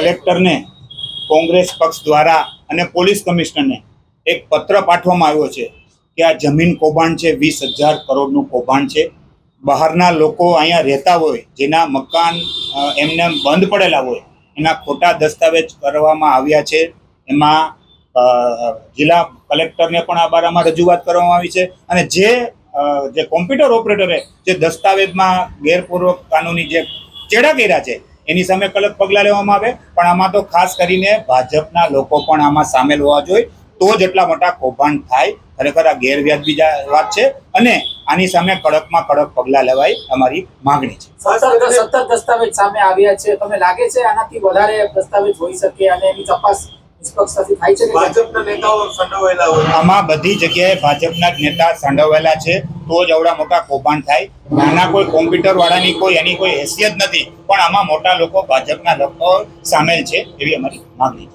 કલેક્ટરને, કોંગ્રેસ પક્ષ દ્વારા અને પોલીસ કમિશનરને એક પત્ર પાઠવવામાં આવ્યો છે કે આ જમીન કૌભાંડ છે, વીસ હજાર કરોડનું કૌભાંડ છે. બહારના લોકો અહીંયા રહેતા હોય, જેના મકાન એમને બંધ પડેલા હોય, એના ખોટા દસ્તાવેજ કરવામાં આવ્યા છે. એમાં જિલ્લા કલેક્ટરને પણ આ બારામાં રજૂઆત કરવામાં આવી છે. અને જે જે કોમ્પ્યુટર ઓપરેટરે જે દસ્તાવેજમાં ગેરપૂર્વક કાનૂની જે ચેડા કર્યા છે એની સામે કડક પગલાં લેવામાં આવે. પણ આમાં તો ખાસ કરીને ભાજપના લોકો પણ આમાં સામેલ હોવા જોઈએ. તો જ એટલા મોટા કૌભાંડ થાય. ખરેખર આ ગેરવ્યાજબી વાત છે. અને આની સામે કડકમાં કડક પગલાં લેવાય અમારી માગણી છે. સત્તર દસ્તાવેજ સામે આવ્યા છે. તમને લાગે છે આનાથી વધારે દસ્તાવેજ હોઈ શકે અને એની તપાસ થાય છે કે ભાજપના નેતાઓ સંડોવાયેલા હોય. આમાં બધી જગ્યાએ ભાજપના નેતા સંડોવાયેલા છે. તો જ આવડા મોટા કૌભાંડ થાય. નાના કોઈ કોમ્પ્યુટર વાળાની કોઈ, એની કોઈ હેસિયત નથી. પણ આમાં મોટા લોકો ભાજપના લોકો સામેલ છે એવી અમારી માગણી છે.